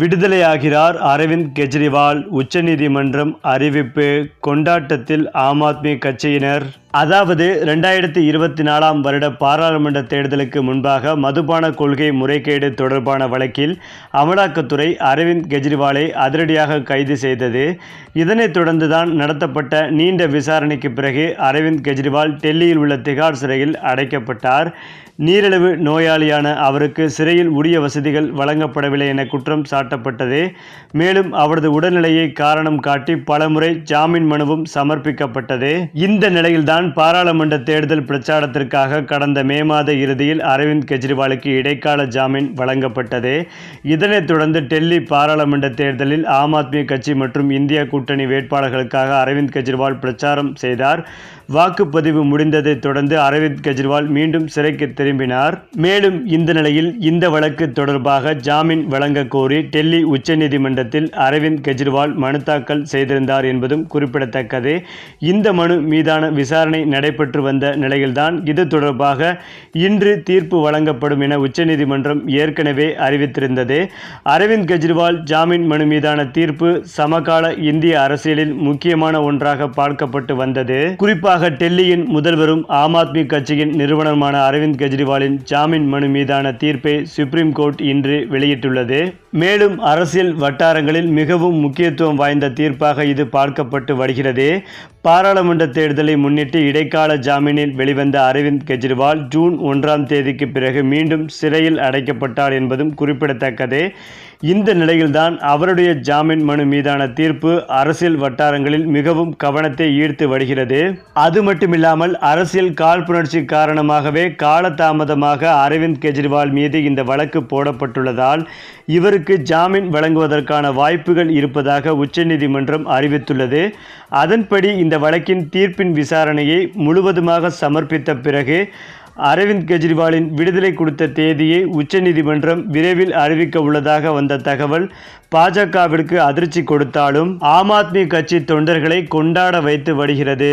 விடுதலையாகிறார் அரவிந்த் கெஜ்ரிவால் உச்சநீதிமன்றம் அறிவிப்பு கொண்டாட்டத்தில் ஆம் ஆத்மி கட்சியினர். அதாவது ரெண்டாயிரத்தி இருபத்தி நாலாம் வருட பாராளுமன்ற தேர்தலுக்கு முன்பாக மதுபான கொள்கை முறைகேடு தொடர்பான வழக்கில் அமலாக்கத்துறை அரவிந்த் கெஜ்ரிவாலை அதிரடியாக கைது செய்தது. இதனைத் தொடர்ந்துதான் நடத்தப்பட்ட நீண்ட விசாரணைக்கு பிறகு அரவிந்த் கெஜ்ரிவால் டெல்லியில் உள்ள திகார் சிறையில் அடைக்கப்பட்டார். நீரிழிவு நோயாளியான அவருக்கு சிறையில் உரிய வசதிகள் வழங்கப்படவில்லை என குற்றம் காட்டப்பட்டது. மேலும் அவரது உடல்நிலையை காரணம் காட்டி பலமுறை ஜாமீன் மனுவும் சமர்ப்பிக்கப்பட்டது. இந்த நிலையில்தான் பாராளுமன்ற தேர்தல் பிரச்சாரத்திற்காக கடந்த மே மாத இறுதியில் அரவிந்த் கெஜ்ரிவாலுக்கு இடைக்கால ஜாமீன் வழங்கப்பட்டது. இதனைத் தொடர்ந்து டெல்லி பாராளுமன்ற தேர்தலில் ஆம் ஆத்மி கட்சி மற்றும் இந்தியா கூட்டணி வேட்பாளர்களுக்காக அரவிந்த் கெஜ்ரிவால் பிரச்சாரம் செய்தார். வாக்குப்பதிவு முடிந்ததைத் தொடர்ந்து அரவிந்த் கெஜ்ரிவால் மீண்டும் சிறைக்கு திரும்பினார். மேலும் இந்த நிலையில் இந்த வழக்கு தொடர்பாக ஜாமீன் வழங்க கோரி டெல்லி உச்சநீதிமன்றத்தில் அரவிந்த் கெஜ்ரிவால் மனு தாக்கல் செய்திருந்தார் என்பதும் குறிப்பிடத்தக்கது. இந்த மனு மீதான விசாரணை நடைபெற்று வந்த நிலையில்தான் இது தொடர்பாக இன்று தீர்ப்பு வழங்கப்படும் என உச்சநீதிமன்றம் ஏற்கனவே அறிவித்திருந்தது. அரவிந்த் கெஜ்ரிவால் ஜாமீன் மனு மீதான தீர்ப்பு சமகால இந்திய அரசியலில் முக்கியமான ஒன்றாக பார்க்கப்பட்டு வந்தது. குறிப்பாக டெல்லியின் முதல்வரும் ஆம் ஆத்மி கட்சியின் நிறுவனமான அரவிந்த் கெஜ்ரிவாலின் ஜாமீன் மனு மீதான தீர்ப்பை சுப்ரீம் கோர்ட் இன்று வெளியிட்டுள்ளது. மேலும் அரசியல் வட்டாரங்களில் மிகவும் முக்கியத்துவம் வாய்ந்த தீர்ப்பாக இது பார்க்கப்பட்டு வருகிறது. பாராளுமன்ற தேர்தலை முன்னிட்டு இடைக்கால ஜாமீனில் வெளிவந்த அரவிந்த் கெஜ்ரிவால் ஜூன் ஒன்றாம் தேதிக்கு பிறகு மீண்டும் சிறையில் அடைக்கப்பட்டார் என்பதும் குறிப்பிடத்தக்கது. இந்த நிலையில்தான் அவருடைய ஜாமீன் மனு மீதான தீர்ப்பு அரசியல் வட்டாரங்களில் மிகவும் கவனத்தை ஈர்த்து வருகிறது. அது மட்டுமில்லாமல் அரசியல் காழ்ப்புணர்ச்சி காரணமாகவே காலதாமதமாக அரவிந்த் கெஜ்ரிவால் மீது இந்த வழக்கு போடப்பட்டுள்ளதால் இவருக்கு ஜாமீன் வழங்குவதற்கான வாய்ப்புகள் இருப்பதாக உச்சநீதிமன்றம் அறிவித்துள்ளது. அதன்படி இந்த வழக்கின் தீர்ப்பின் விசாரணையை முழுவதுமாக சமர்ப்பித்த பிறகு அரவிந்த் கெஜ்ரிவாலின் விடுதலை கொடுத்த தேதியை உச்சநீதிமன்றம் விரைவில் அறிவிக்க உள்ளதாக வந்த தகவல் பாஜகவிற்கு அதிர்ச்சி கொடுத்தாலும் ஆம் ஆத்மி கட்சி தொண்டர்களை கொண்டாட வைத்து வருகிறது.